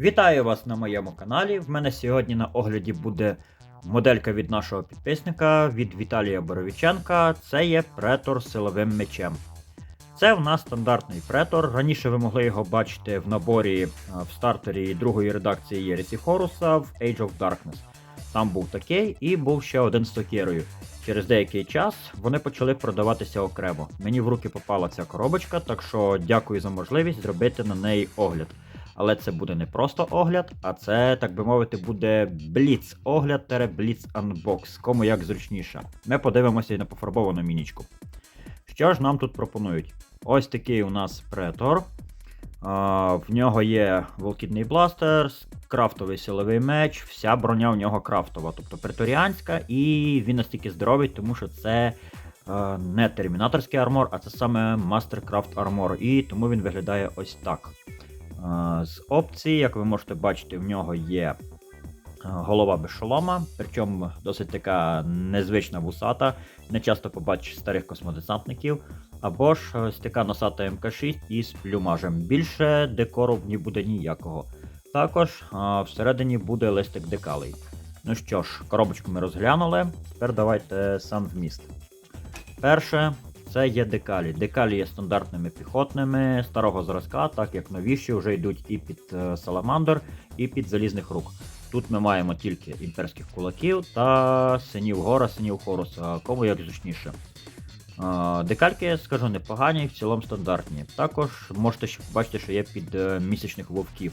Вітаю вас на моєму каналі. В мене сьогодні на огляді буде моделька від нашого підписника від Віталія Боровіченка. Це є претор з силовим мечем. Це в нас стандартний претор. Раніше ви могли його бачити в наборі е, в стартері другої редакції Єресі Хоруса в Age of Darkness. Там був такий і був ще один з сокірою. Через деякий час вони почали продаватися окремо. Мені в руки попала ця коробочка, так що дякую за можливість зробити на неї огляд. Але це буде не просто огляд, а це, так би мовити, буде бліц огляд тере бліц анбокс, кому як зручніше. Ми подивимося і на пофарбовану мінічку. Що ж нам тут пропонують? Ось такий у нас претор. А, в нього є волкідний бластер, крафтовий силовий меч, вся броня в нього крафтова, тобто преторіанська, і він настільки здоровий, тому що це не термінаторський армор, а це саме Mastercraft Armor, і тому він виглядає ось так. Е, З опцій, як ви можете бачити, в нього є е, голова без шолома, причому досить така незвична вусата. Не часто побачиш старих космодесантників. Або ж ось така носата МК6 із плюмажем. Більше декору в буде ніякого. Також всередині буде листик декалей. Ну що ж, коробочку ми розглянули. Тепер давайте сам вміст. Перше, це є декалі. Декалі є стандартними піхотними старого зразка, так як новіші вже йдуть і під е, Саламандр, і під залізних рук. Тут ми маємо тільки імперських кулаків та синів гора, синів хоруса, кому як зручніше. Декальки, скажу, непогані, в цілому стандартні. Також можете ще побачити, що є під е, місячних вовків.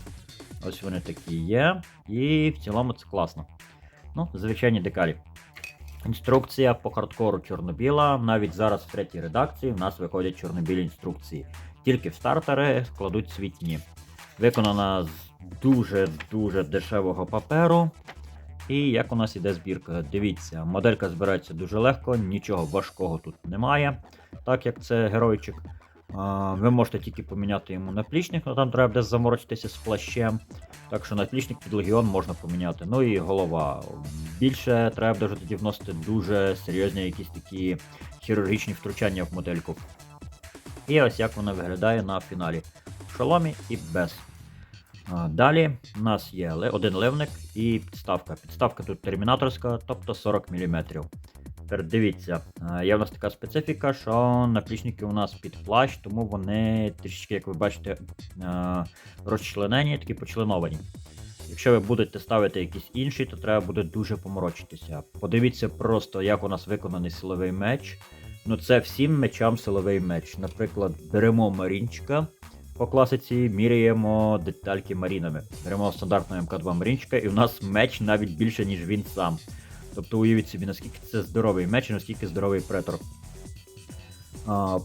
Ось вони такі є. І в цілому це класно. Ну, звичайні декалі. Інструкція по хардкору чорно-біла. Навіть зараз в третій редакції в нас виходять чорно-білі інструкції. Тільки в стартери складуть світні. Виконана з дуже-дуже дешевого паперу. І як у нас іде збірка? Дивіться, моделька збирається дуже легко, нічого важкого тут немає, так як це геройчик. Ви можете тільки поміняти йому наплічник, але там треба десь заморочитися з плащем. Так що наплічник під легіон можна поміняти. Ну і голова. Більше треба даже тоді вносити дуже серйозні якісь такі хірургічні втручання в модельку. І ось як вона виглядає на фіналі. В шоломі і без. Далі у нас є один ливник і підставка. Підставка тут термінаторська, тобто 40 мм. Тепер дивіться, є в нас така специфіка, що наплічники у нас під плащ, тому вони трішки, як ви бачите, розчленені, такі почленовані. Якщо ви будете ставити якісь інші, то треба буде дуже поморочитися. Подивіться просто, як у нас виконаний силовий меч. Ну це всім мечам силовий меч. Наприклад, беремо марінчика, по класиці міряємо детальки марінами. Беремо стандартного МК2 марінчика, і у нас меч навіть більше, ніж він сам. Тобто уявіть собі, наскільки це здоровий меч і наскільки здоровий претор.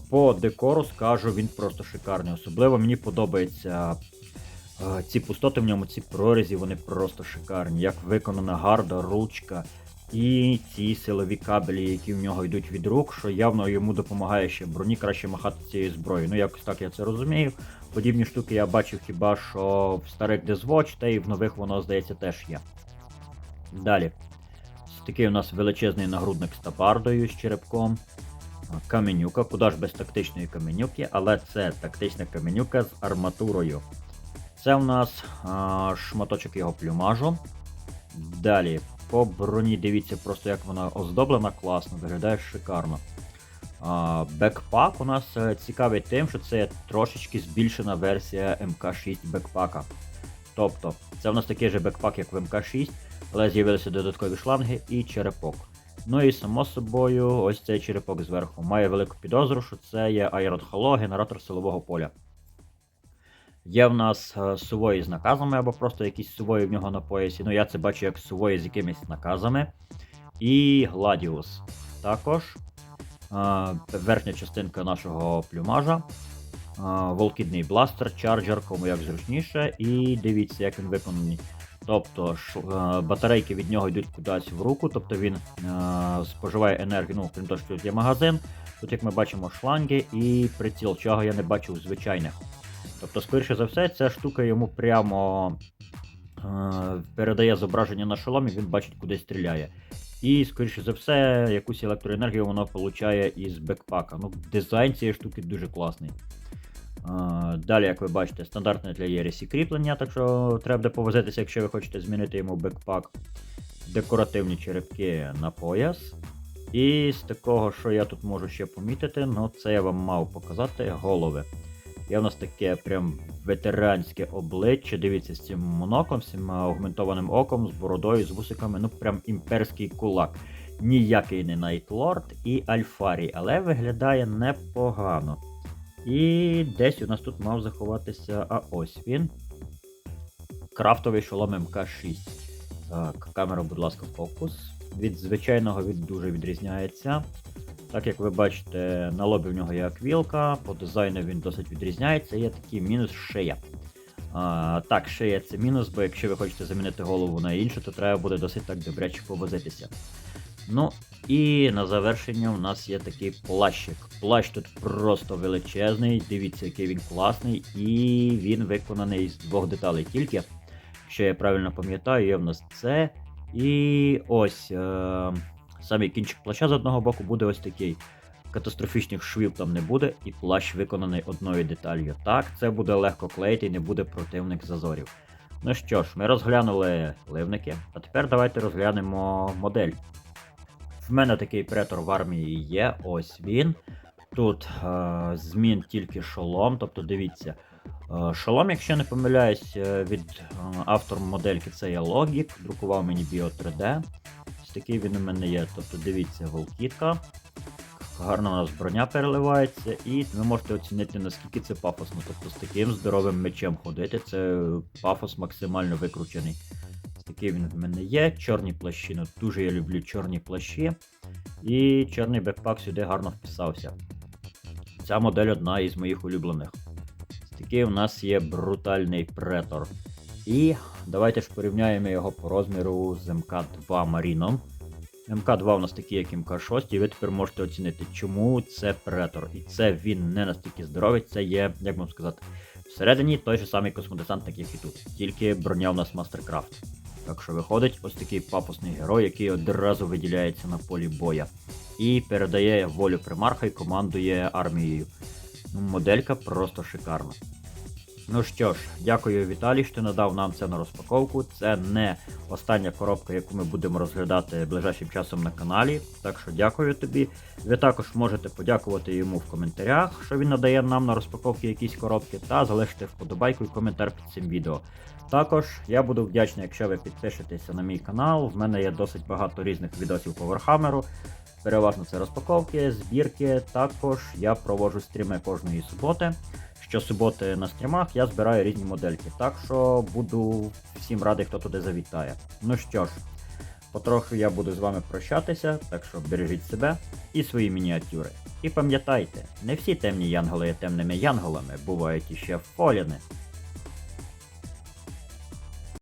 По декору скажу, він просто шикарний. Особливо мені подобається ці пустоти в ньому, ці прорізі, вони просто шикарні. Як виконана гарда, ручка. І ці силові кабелі, які в нього йдуть від рук, що явно йому допомагає ще броні краще махати цією зброєю. Ну, якось так я це розумію. Подібні штуки я бачив хіба що в старих Дезвоч, та і в нових воно, здається, теж є. Далі. Такий у нас величезний нагрудник з табардою з черепком. Каменюка, куди ж без тактичної каменюки, але це тактична каменюка з арматурою. Це у нас а, шматочок його плюмажу. Далі, по броні дивіться просто як вона оздоблена класно, виглядає шикарно. А, Бекпак у нас е, цікавий тим, що це трошечки збільшена версія МК6 бекпака. Тобто, це у нас такий же бекпак, як в МК6, але з'явилися додаткові шланги і черепок. Ну і само собою, ось цей черепок зверху. Має велику підозру, що це є Iron генератор силового поля. Є в нас е, сувої з наказами, або просто якісь сувої в нього на поясі. Ну я це бачу як сувої з якимись наказами. І Гладіус. Також е, верхня частинка нашого плюмажа. е, Волкідний бластер, чарджер, кому як зручніше. І дивіться, як він виконаний. Тобто е, батарейки від нього йдуть кудись в руку, тобто він е, споживає енергію, ну, крім того, що тут є магазин. Тут, як ми бачимо, шланги і приціл, чого я не бачив звичайних. Тобто, скоріше за все, ця штука йому прямо е, передає зображення на шоломі, він бачить, куди стріляє. І, скоріше за все, якусь електроенергію воно получає із бекпака. Ну, дизайн цієї штуки дуже класний. Далі, як ви бачите, стандартне для Єресі кріплення, так що треба повозитися, якщо ви хочете змінити йому бекпак. Декоративні черепки на пояс. І з такого, що я тут можу ще помітити, ну це я вам мав показати голови. Є в нас таке прям ветеранське обличчя. Дивіться, з цим моноклем, з цим аугментованим оком, з бородою, з вусиками, ну прям імперський кулак. Ніякий не Найтлорд і Альфарій, але виглядає непогано. І десь у нас тут мав заховатися. А ось він. Крафтовий шолом МК6. Так, камера, будь ласка, фокус. Від звичайного він дуже відрізняється. Так як ви бачите, на лобі в нього є аквілка, по дизайну він досить відрізняється, є такий мінус шия. А, так, шия це мінус, бо якщо ви хочете замінити голову на іншу, то треба буде досить так добряче повозитися. Ну, і на завершення у нас є такий плащик. Плащ тут просто величезний, дивіться, який він класний, і він виконаний з двох деталей тільки. Якщо я правильно пам'ятаю, є в нас це. І ось е- самий кінчик плаща з одного боку буде ось такий. Катастрофічних швів там не буде, і плащ виконаний одною деталью. Так, це буде легко клеїти і не буде противник зазорів. Ну що ж, ми розглянули ливники, а тепер давайте розглянемо модель. В мене такий претор в армії є, ось він. Тут е, змін тільки шолом, тобто дивіться. Е, шолом, якщо не помиляюсь, е, від е, автор модельки це є Logik, друкував мені Bio 3D. Ось такий він у мене є. Тобто дивіться, голкітка. Гарно у нас броня переливається, і ви можете оцінити, наскільки це пафосно. Тобто з таким здоровим мечем ходити, це пафос максимально викручений. Такий він в мене є. Чорні плащі. Ну, дуже я люблю чорні плащі. І чорний бекпак сюди гарно вписався. Ця модель одна із моїх улюблених. Такий у нас є брутальний претор. І давайте ж порівняємо його по розміру з МК2 Маріном. МК2 у нас такий, як МК6, і ви тепер можете оцінити, чому це претор. І це він не настільки здоровий, це є, як вам сказати, всередині той же самий космодесант, так як і тут. Тільки броня у нас Мастеркрафт. Так що виходить ось такий пафосний герой, який одразу виділяється на полі боя. І передає волю примарха і командує армією. Ну, Моделька просто шикарна. Ну що ж, дякую Віталій, що надав нам це на розпаковку. Це не остання коробка, яку ми будемо розглядати ближайшим часом на каналі. Так що дякую тобі. Ви також можете подякувати йому в коментарях, що він надає нам на розпаковки якісь коробки, та залишити вподобайку і коментар під цим відео. Також я буду вдячний, якщо ви підпишетеся на мій канал. В мене є досить багато різних відосів по Warhammer. Переважно це розпаковки, збірки. Також я проводжу стріми кожної суботи. Щосуботи на стрімах я збираю різні модельки, так що буду всім радий, хто туди завітає. Ну що ж, потроху я буду з вами прощатися, так що бережіть себе і свої мініатюри. І пам'ятайте, не всі темні янголи є темними янголами, бувають іще фоліни.